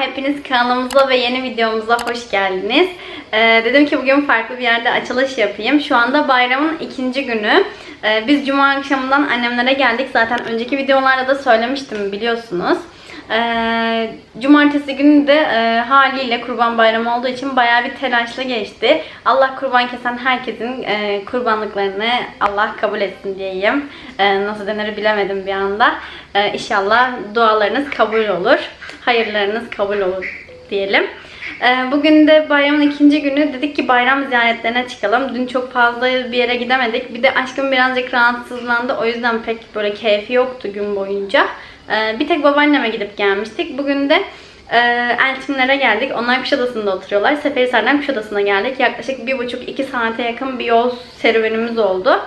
Hepiniz kanalımıza ve yeni videomuza hoş geldiniz. Ee, dedim ki bugün farklı bir yerde açılış yapayım. Şu anda bayramın ikinci günü. Ee, biz cuma akşamından annemlere geldik. Zaten önceki videolarda da söylemiştim biliyorsunuz. Ee, cumartesi günü de e, haliyle kurban bayramı olduğu için bayağı bir telaşlı geçti. Allah kurban kesen herkesin e, kurbanlıklarını Allah kabul etsin diyeyim. E, nasıl denir bilemedim bir anda. E, inşallah dualarınız kabul olur. Hayırlarınız kabul olur diyelim. E, Bugün de bayramın ikinci günü dedik ki bayram ziyaretlerine çıkalım. Dün çok fazla bir yere gidemedik. Bir de aşkım birazcık rahatsızlandı. O yüzden pek böyle keyfi yoktu gün boyunca. E, Bir tek babaanneme gidip gelmiştik. Bugün de e, Eltimlere geldik. Onlar Kuşadası'nda oturuyorlar. Seferihisar'dan Kuşadası'na geldik. Yaklaşık bir buçuk iki saate yakın bir yol serüvenimiz oldu.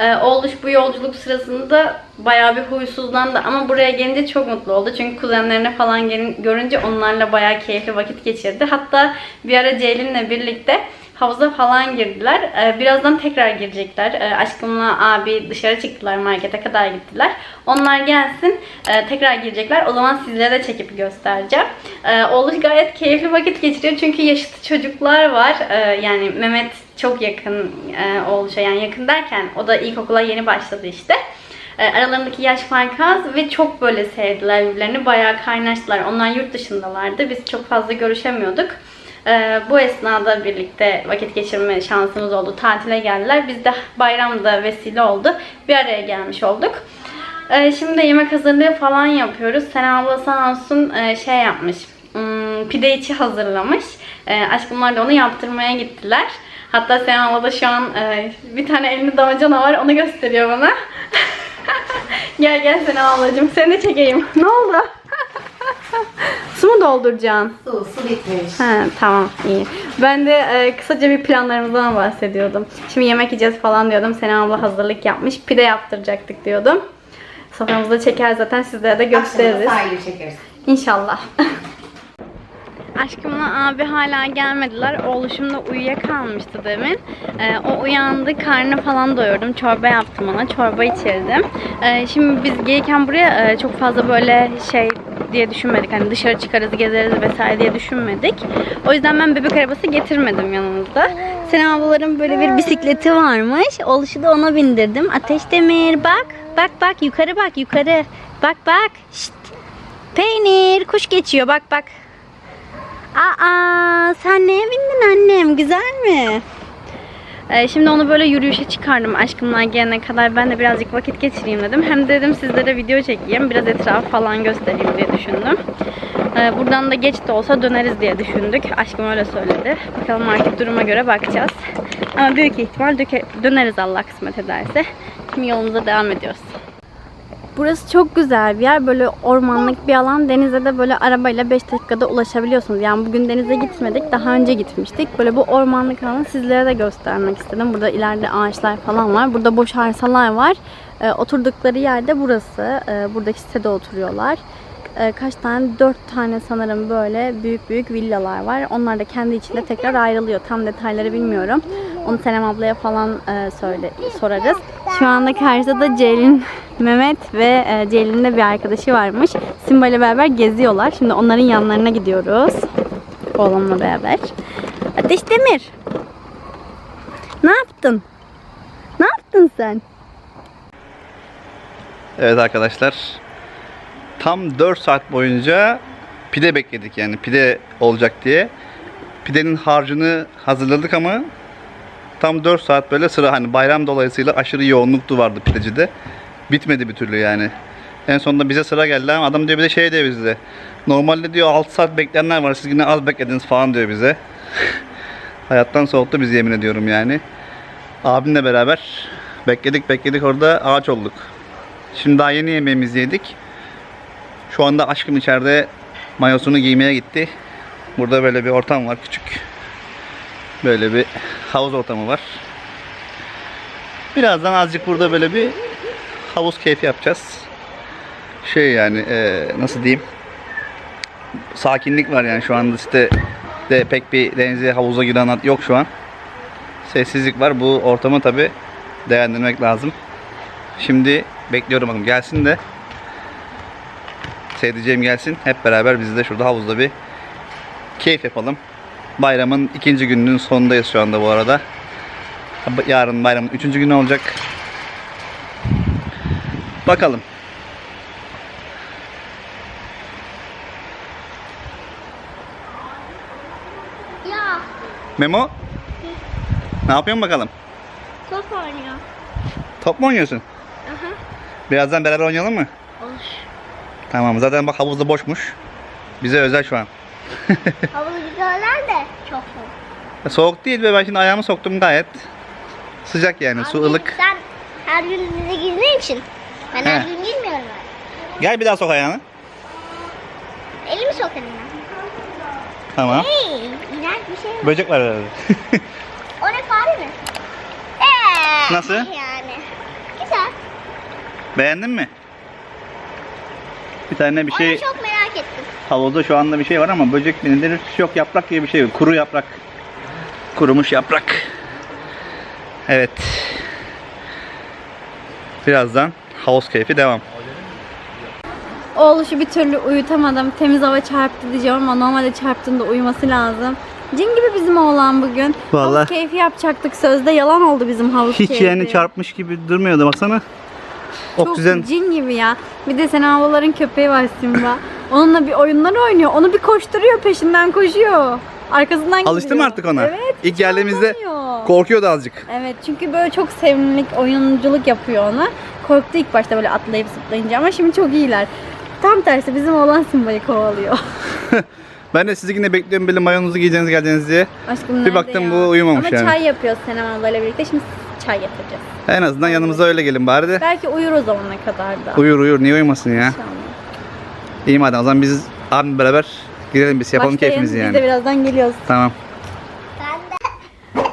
Ee, oğluş bu yolculuk sırasında bayağı bir huysuzlandı ama buraya gelince çok mutlu oldu. Çünkü kuzenlerini falan gelin- görünce onlarla bayağı keyifli vakit geçirdi. Hatta bir ara Ceylin'le birlikte havuza falan girdiler. Ee, birazdan tekrar girecekler. Ee, aşkımla abi dışarı çıktılar markete kadar gittiler. Onlar gelsin e, tekrar girecekler. O zaman sizlere de çekip göstereceğim. Ee, oğluş gayet keyifli vakit geçiriyor çünkü yaşıtı çocuklar var. Ee, yani Mehmet çok yakın e, Oğluş'a yani yakın derken o da ilkokula yeni başladı işte. E, aralarındaki yaş farkı az ve çok böyle sevdiler birbirlerini. Bayağı kaynaştılar. Onlar yurt dışındalardı. Biz çok fazla görüşemiyorduk. E, bu esnada birlikte vakit geçirme şansımız oldu. Tatile geldiler. Biz de bayramda vesile oldu. Bir araya gelmiş olduk. E, şimdi yemek hazırlığı falan yapıyoruz. Sena abla sağ olsun e, şey yapmış. Hmm, pide içi hazırlamış. E, aşkımlar da onu yaptırmaya gittiler. Hatta Sena abla da şu an e, bir tane elinde damacana var. Onu gösteriyor bana. gel gel Sena ablacığım. Seni de çekeyim. Ne oldu? Su mu dolduracaksın? Su, su bitmiş. He, tamam iyi. Ben de e, kısaca bir planlarımızdan bahsediyordum. Şimdi yemek yiyeceğiz falan diyordum. Sena abla hazırlık yapmış. Pide yaptıracaktık diyordum. Soframızda çeker zaten sizlere de gösteririz. Akşama sahile çekeriz. İnşallah. Aşkımla abi hala gelmediler. Oğluşum da uyuyakalmıştı demin. Ee, o uyandı, karnı falan doyurdum. Çorba yaptım ona, çorba içirdim. Ee, şimdi biz gelirken buraya e, çok fazla böyle şey diye düşünmedik. Hani dışarı çıkarız, gezeriz vesaire diye düşünmedik. O yüzden ben bebek arabası getirmedim yanımızda. Senem ablaların böyle bir bisikleti varmış. Oğluşu da ona bindirdim. Ateş Demir bak, bak bak yukarı bak yukarı. Bak bak. Şşt. Peynir, kuş geçiyor bak bak. Aa, sen neye bindin annem? Güzel mi? Ee, şimdi onu böyle yürüyüşe çıkardım aşkımlar gelene kadar. Ben de birazcık vakit geçireyim dedim. Hem de dedim sizlere video çekeyim. Biraz etrafı falan göstereyim diye düşündüm. Ee, buradan da geç de olsa döneriz diye düşündük. Aşkım öyle söyledi. Bakalım artık duruma göre bakacağız. Ama büyük ihtimal döneriz Allah kısmet ederse. Şimdi yolumuza devam ediyoruz. Burası çok güzel bir yer. Böyle ormanlık bir alan. Denize de böyle arabayla 5 dakikada ulaşabiliyorsunuz. Yani bugün denize gitmedik. Daha önce gitmiştik. Böyle bu ormanlık alanı sizlere de göstermek istedim. Burada ileride ağaçlar falan var. Burada boş arsalar var. Ee, oturdukları yerde burası. Ee, buradaki sitede oturuyorlar. Ee, kaç tane? Dört tane sanırım böyle büyük büyük villalar var. Onlar da kendi içinde tekrar ayrılıyor. Tam detayları bilmiyorum. Onu Senem ablaya falan e, söyle sorarız. Şu anda karşıda Ceylin, Mehmet ve e, Ceylin'in de bir arkadaşı varmış. Simba ile beraber geziyorlar. Şimdi onların yanlarına gidiyoruz. Oğlumla beraber. Ateş Demir. Ne yaptın? Ne yaptın sen? Evet arkadaşlar. Tam 4 saat boyunca pide bekledik yani pide olacak diye. Pidenin harcını hazırladık ama tam 4 saat böyle sıra hani bayram dolayısıyla aşırı yoğunluktu vardı pidecide. Bitmedi bir türlü yani. En sonunda bize sıra geldi ama adam diyor bize şey diyor bize. Normalde diyor 6 saat bekleyenler var siz yine az beklediniz falan diyor bize. Hayattan soğuttu bizi yemin ediyorum yani. Abimle beraber bekledik bekledik orada ağaç olduk. Şimdi daha yeni yemeğimizi yedik. Şu anda aşkım içeride mayosunu giymeye gitti. Burada böyle bir ortam var küçük. Böyle bir havuz ortamı var. Birazdan azıcık burada böyle bir havuz keyfi yapacağız. Şey yani eee, nasıl diyeyim? Sakinlik var yani şu anda sitede pek bir denize havuza giren yok şu an. Sessizlik var. Bu ortamı tabi değerlendirmek lazım. Şimdi bekliyorum bakalım gelsin de sevdiceğim gelsin. Hep beraber biz de şurada havuzda bir keyif yapalım. Bayramın ikinci gününün sonundayız şu anda bu arada. Yarın bayramın üçüncü günü olacak. Bakalım. Ya Memo. Ne yapıyorsun bakalım? top oynuyor. Top mu oynuyorsun? Aha. Birazdan beraber oynayalım mı? Olur. Tamam zaten bak havuz da boşmuş. Bize özel şu an. Havalı güzeller de çok soğuk. Soğuk değil ve ben şimdi ayağımı soktum gayet. Sıcak yani su Abi, ılık. Sen her gün bize girdiğin için. Ben her He. gün girmiyorum ben. Gel bir daha sok ayağını. Elimi sok elimden. Tamam. Hey, iğrenç bir şey var. Böcek var herhalde. O ne fare mi? Ee, Nasıl? Yani. Güzel. Beğendin mi? Bir tane bir Onu şey çok merak ettim. Havuzda şu anda bir şey var ama böcek mi nedir? Yok yaprak gibi bir şey. Kuru yaprak. Kurumuş yaprak. Evet. Birazdan havuz keyfi devam. Oğluşu bir türlü uyutamadım. Temiz hava çarptı diyeceğim ama normalde çarptığında uyuması lazım. Cin gibi bizim oğlan bugün. Vallahi. Havuz keyfi yapacaktık sözde yalan oldu bizim havuz Hiç keyfi. yani çarpmış gibi durmuyordu baksana. Çok Oksijen cin gibi ya. Bir de sen havaların köpeği var Simba. Onunla bir oyunlar oynuyor. Onu bir koşturuyor peşinden koşuyor. Arkasından gidiyor. alıştı mı artık ona? Evet. İlk geldiğimizde korkuyordu azıcık. Evet çünkü böyle çok sevimlilik oyunculuk yapıyor ona. Korktu ilk başta böyle atlayıp zıplayınca ama şimdi çok iyiler. Tam tersi bizim oğlan Simba'yı kovalıyor. Ben de sizi yine bekliyorum böyle mayonuzu giyeceğiniz geleceğiniz diye. Aşkım Bir baktım ya? bu uyumamış Ama yani. çay yapıyoruz Senem ablayla birlikte. Şimdi çay yapacağız. En azından yanımıza öyle gelin bari de. Belki uyur o zamana kadar da. Uyur uyur niye uyumasın ya? İnşallah. İyi madem o zaman biz abimle beraber girelim biz yapalım Başlayın, keyfimizi yani. Biz de birazdan geliyoruz. Tamam. Ben de.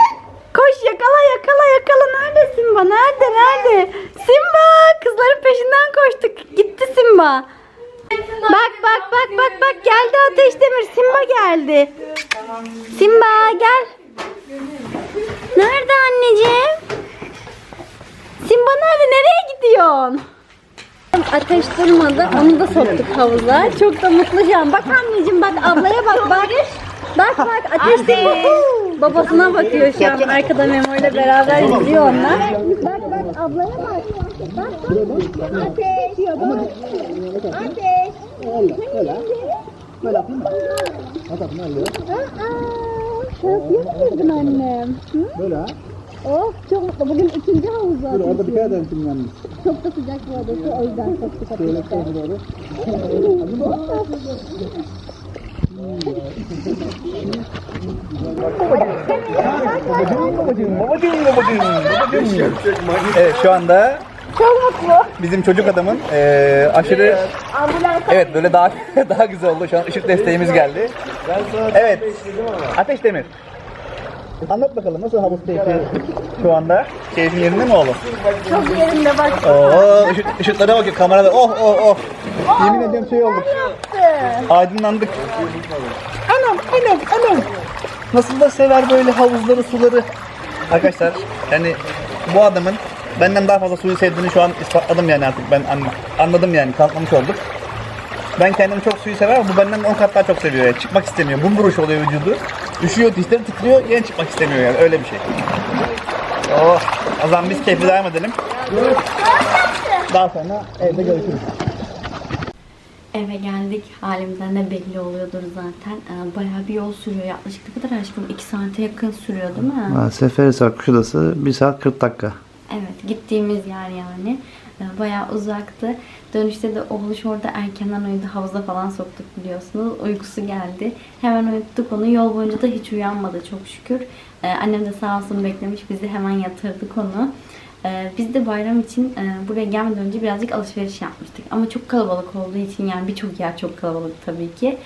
Koş yakala yakala yakala. Nerede Simba? Nerede nerede? Simba! Kızların peşinden koştuk. Gitti Simba. Bak bak bak bak bak geldi Ateş Demir. Simba geldi. Simba gel. Nerede anneciğim? Simba nerede? Nereye gidiyorsun? Ateş durmadı. Onu da soktuk havuza. Çok da mutlu şu an. Bak anneciğim bak ablaya bak bak. Bak bak Ateş de babasına bakıyor şu an. Arkada Memo ile beraber izliyor onlar. Bak bak ablaya bak. Bak bak. Ateş. Ateş. Şurası yok muydun annem? Böyle Oh çok mutlu. Bugün ikinci havuz zaten. Orada dikkat edin şimdi Çok da sıcak bu arada. O yüzden çok dikkat edin. Evet şu anda bizim çocuk adamın eee, aşırı evet böyle daha daha güzel oldu. Şu an ışık desteğimiz geldi. Evet. Ateş Demir. Anlat bakalım nasıl havuz keyfi şu anda? Keyfin yerinde mi oğlum? Çok yerinde bak. Oo, ışık, ışıklara bakıyor kamerada. Oh oh oh. Yemin ediyorum şey olduk. Aydınlandık. Anam anam anam. Nasıl da sever böyle havuzları suları. Arkadaşlar yani bu adamın benden daha fazla suyu sevdiğini şu an ispatladım yani artık ben an- anladım yani kanıtlamış olduk. Ben kendimi çok suyu sever ama bu benden 10 kat daha çok seviyor yani. Çıkmak istemiyor. Bumburuş oluyor vücudu. Üşüyor, dişleri titriyor, yine çıkmak istemiyor yani. Öyle bir şey. Oh, o zaman biz keyifli devam edelim. Daha sonra evde görüşürüz. Eve geldik. Halimden de belli oluyordur zaten. Ee, bayağı bir yol sürüyor. Yaklaşık ne kadar aşkım? 2 saate yakın sürüyor değil mi? Seferihisar Kuşadası 1 saat 40 dakika. Evet gittiğimiz yer yani. Ee, Bayağı uzaktı. Dönüşte de oğluş orada erkenden uyudu. Havuza falan soktuk biliyorsunuz. Uykusu geldi. Hemen uyuttuk onu. Yol boyunca da hiç uyanmadı çok şükür. Ee, annem de sağ olsun beklemiş. Biz de hemen yatırdık onu. Ee, biz de bayram için e, buraya gelmeden önce birazcık alışveriş yapmıştık. Ama çok kalabalık olduğu için yani birçok yer çok kalabalık tabii ki.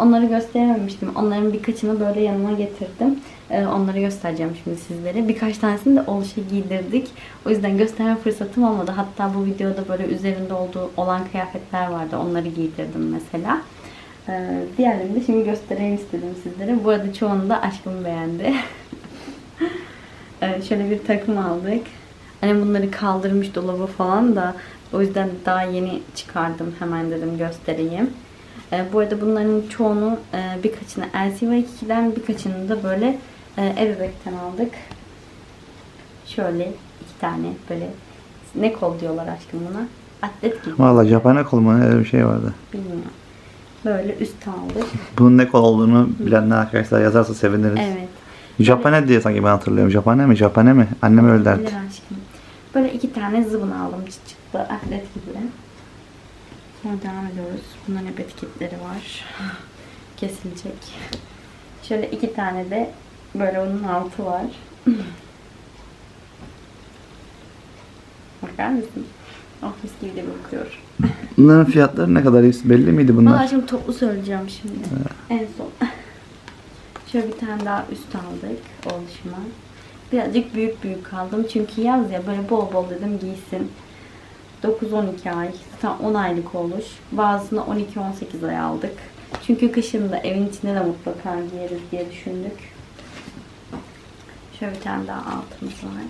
Onları gösterememiştim. Onların birkaçını böyle yanıma getirdim. Ee, onları göstereceğim şimdi sizlere. Birkaç tanesini de oluşa giydirdik. O yüzden gösterme fırsatım olmadı. Hatta bu videoda böyle üzerinde olduğu olan kıyafetler vardı. Onları giydirdim mesela. Ee, diğerlerini de şimdi göstereyim istedim sizlere. Bu arada çoğunu da aşkım beğendi. Ee, şöyle bir takım aldık. Annem bunları kaldırmış dolaba falan da O yüzden daha yeni çıkardım. Hemen dedim göstereyim. Bu arada bunların çoğunu e, birkaçını LCV2'den birkaçını da böyle Ebebek'ten aldık. Şöyle iki tane böyle ne kol diyorlar aşkım buna? Atlet gibi. Valla Japon kol mu öyle bir şey vardı. Bilmiyorum. Böyle üst aldık. Bunun ne kol olduğunu bilenler arkadaşlar yazarsa seviniriz. Evet. Japone diye sanki ben hatırlıyorum. Japone mi? Japone mi? Annem öyle derdi. Bilir aşkım. Böyle iki tane zıbın aldım çıt çıtlı atlet gibi. Sonra devam ediyoruz. Bunların hep etiketleri var. Kesilecek. Şöyle iki tane de böyle onun altı var. Bakar mısın? Oh mis gibi de bakıyor. Bunların fiyatları ne kadar belli miydi bunlar? Valla şimdi toplu söyleyeceğim şimdi. En son. Şöyle bir tane daha üst aldık oluşuma. Birazcık büyük büyük aldım. Çünkü yaz ya böyle bol bol dedim giysin. 9-12 ay. Zaten 10 aylık oluş. Bazısını 12-18 ay aldık. Çünkü kışın da evin içinde de mutlaka giyeriz diye düşündük. Şöyle bir tane daha altımız var.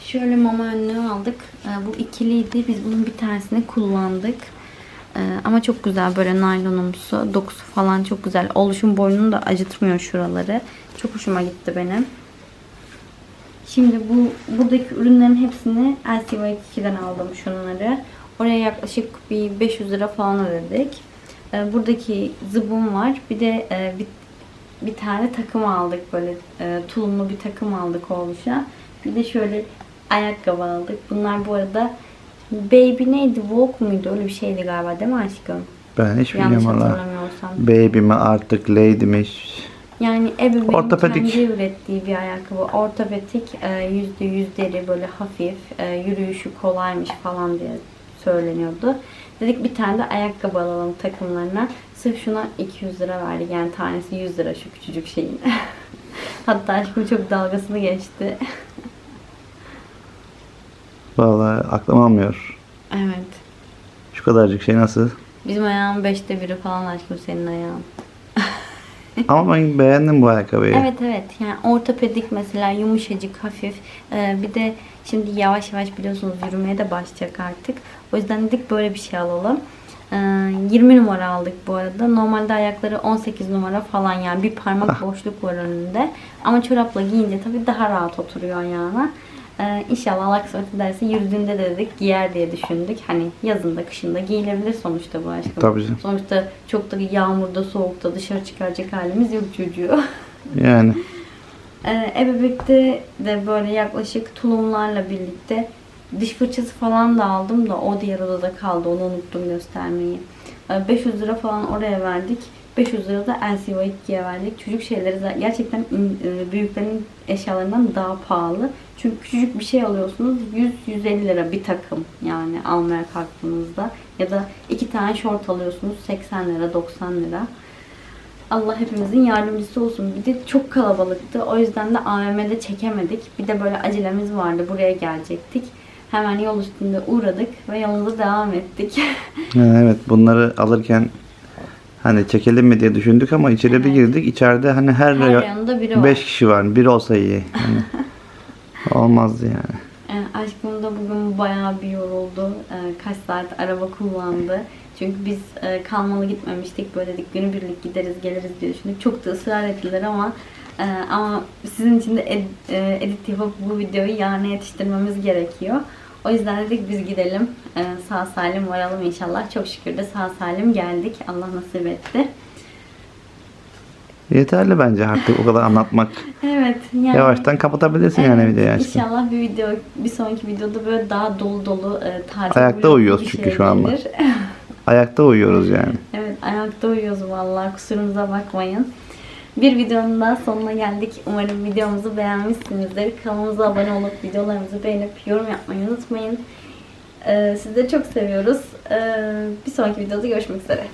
Şöyle mama önlüğü aldık. Ee, Bu ikiliydi. Biz bunun bir tanesini kullandık. Ee, Ama çok güzel böyle naylonumsu. Dokusu falan çok güzel. Oluşum boynunu da acıtmıyor şuraları. Çok hoşuma gitti benim. Şimdi bu buradaki ürünlerin hepsini LCY2'den aldım şunları. Oraya yaklaşık bir 500 lira falan ödedik. Ee, Buradaki zıbım var. Bir de e, bir, tane takım aldık böyle e, tulumlu bir takım aldık oluşa. Bir de şöyle ayakkabı aldık. Bunlar bu arada Baby neydi? Walk muydu? Öyle bir şeydi galiba değil mi aşkım? Ben hiç Yanlış bilmiyorum valla. hatırlamıyorsam. Baby mi artık lady mi? Yani ebeveyn Ortopedik. kendi ürettiği bir ayakkabı. Ortopedik, e, yüzde yüz deri böyle hafif, e, yürüyüşü kolaymış falan diye söyleniyordu. Dedik bir tane de ayakkabı alalım takımlarına. Sırf şuna 200 lira verdik. Yani tanesi 100 lira şu küçücük şeyin. Hatta aşkım çok dalgasını geçti. Valla aklım almıyor. evet. Şu kadarcık şey nasıl? Bizim ayağın beşte biri falan aşkım senin ayağın. Ama ben beğendim bu ayakkabıyı. Evet evet. Yani ortopedik mesela yumuşacık hafif. Ee, bir de şimdi yavaş yavaş biliyorsunuz yürümeye de başlayacak artık. O yüzden dedik böyle bir şey alalım. Ee, 20 numara aldık bu arada. Normalde ayakları 18 numara falan yani bir parmak boşluk var önünde. Ama çorapla giyince tabii daha rahat oturuyor ayağına ee, İnşallah Allah kısmet ederse yürüdüğünde de dedik giyer diye düşündük. Hani yazında kışında giyilebilir sonuçta bu aşkım. Tabii canım. Sonuçta çok da yağmurda soğukta dışarı çıkaracak halimiz yok çocuğu. Yani Ee, Ebebek'te de böyle yaklaşık tulumlarla birlikte diş fırçası falan da aldım da o diğer odada kaldı. Onu unuttum göstermeyi. Ee, 500 lira falan oraya verdik. 500 lira da LCY2'ye verdik. Çocuk şeyleri gerçekten e, büyüklerin eşyalarından daha pahalı. Çünkü küçücük bir şey alıyorsunuz 100-150 lira bir takım yani almaya kalktığınızda. Ya da iki tane şort alıyorsunuz 80 lira 90 lira. Allah hepimizin yardımcısı olsun. Bir de çok kalabalıktı. O yüzden de AVM'de çekemedik. Bir de böyle acelemiz vardı. Buraya gelecektik. Hemen yol üstünde uğradık ve yolumuza devam ettik. Evet bunları alırken hani çekelim mi diye düşündük ama içeri bir girdik. İçeride hani her, Her yanında biri var. beş kişi var. Bir olsa iyi. Yani olmazdı yani. Ee, aşkım da bugün bayağı bir yoruldu. Ee, kaç saat araba kullandı. Çünkü biz e, kalmalı gitmemiştik. Böyle dedik günübirlik gideriz geliriz diye düşündük. Çok da ısrar ettiler ama e, ama sizin için de ed- e, edit yapıp bu videoyu yarına yetiştirmemiz gerekiyor. O yüzden dedik biz gidelim. E, sağ salim varalım inşallah. Çok şükür de sağ salim geldik. Allah nasip etti. Yeterli bence artık o kadar anlatmak. Evet. Yani... Yavaştan kapatabilirsin yani Evet, videoyu aşkım. İnşallah bir video, bir sonraki videoda böyle daha dolu dolu e, tatil Ayakta vlog uyuyoruz çünkü şey şu anda. Ayakta uyuyoruz yani. evet, ayakta uyuyoruz vallahi. Kusurumuza bakmayın. Bir videonun daha sonuna geldik. Umarım videomuzu beğenmişsinizdir. Kanalımıza abone olup videolarımızı beğenip yorum yapmayı unutmayın. Ee, sizleri çok seviyoruz. Ee, bir sonraki videoda görüşmek üzere.